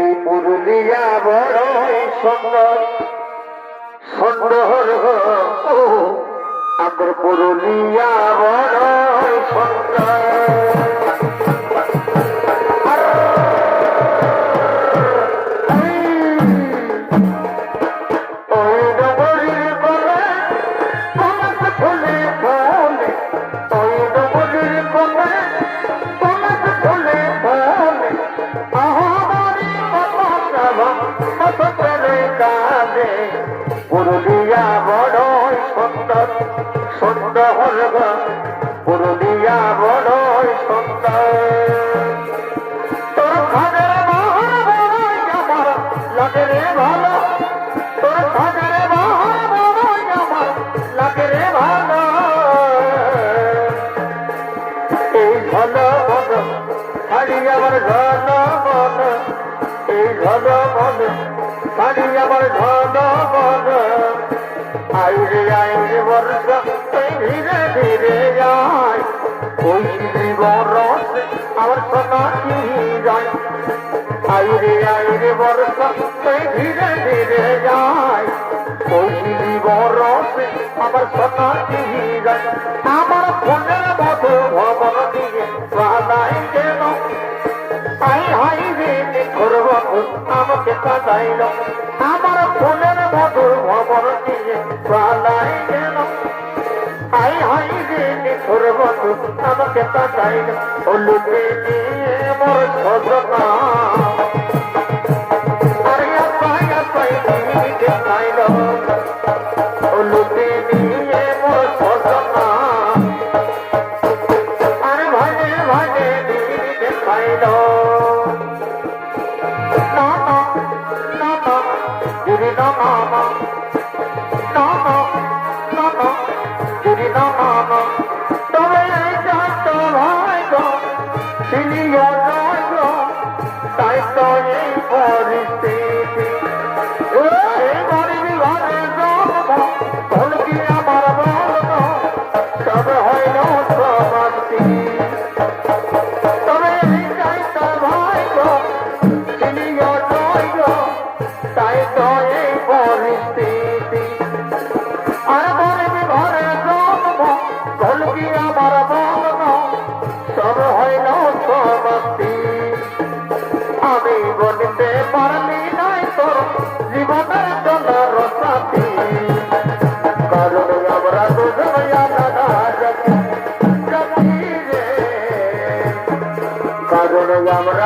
এই পুরুলিয়া বড় সুন্দর। সুন্দর আমার পুরুলিয়া বড় সুন্দর। পুরুলিয়া বড়ই সুন্দর। তোর খাদের বাহার বড়ই আমার, লাগে রে ভালো। তোর খাদের বাহার বড়ই আমার, লাগে রে ভালো। এই ঘন মন ছাড়ি আমার ঘন মন। আইরে আইরে বর্ষ ধীরে ধীরে যায়। ওই বরস আমার সোনা কি যায়? আইরে আইরে বর্ষ ধীরে ধীরে যায়। ওই বরস আমার সোনা কি যায়? আমার ফোনের মতো ভবন দিয়ে পালাই গেল। আই, হাই রে করব আমাকে কাদাইল আমার ফোনের মতো ভবন দিয়ে পালাই গেল আই হাই রে করব আমাকে ও লুটে নিয়ে মোর সজনা।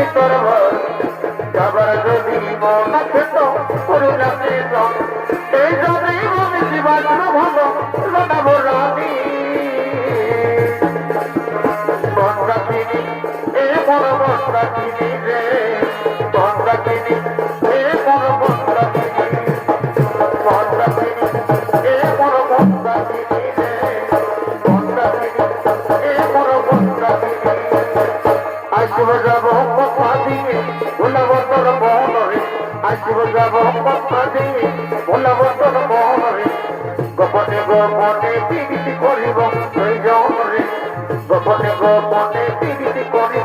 নামকি তোর ভর যাবার যদি মন পুরুলাতে তো এই যদি মনে জীবন ভালো লটাবো রানী। বন্দাকিনী এ বড় বন্দাকিনী রে।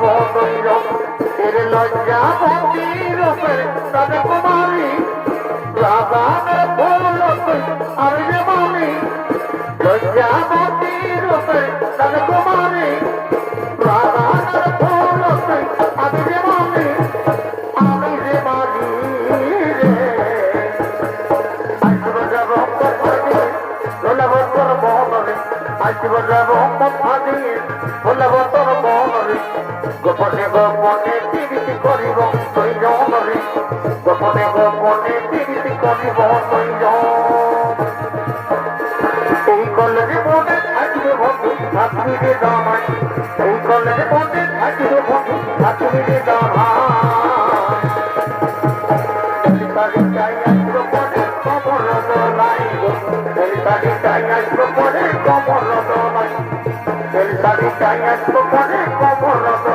প্রয়োজন এর লজ্জা মন্দির তবে কুমারী রাগানের ফুল যে মানি। লজ্জা মন্দির তবে কুমারী গোপনে গোপনে পীড়িত করিব তৈর গোপনে গোপনে পীড়িত করিব তৈর এই কলের মনে থাকিবে বন্ধু থাকিবে দামাই এই কলের মনে থাকিবে বন্ধু থাকিবে দামাই কমল দলাই। কমল দলাই।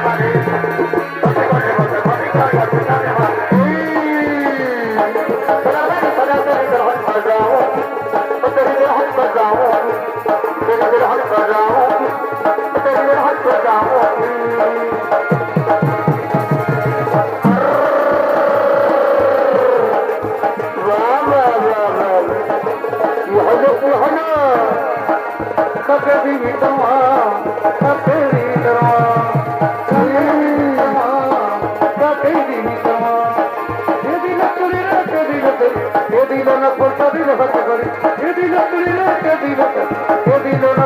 কে দিল না পোষা দিল হাতে করে কে দিল তুলিল কে দিল কে না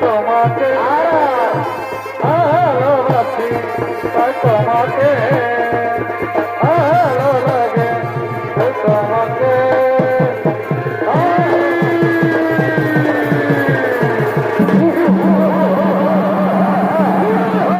তোমাকে ভালোবাসি তাই তোমাকে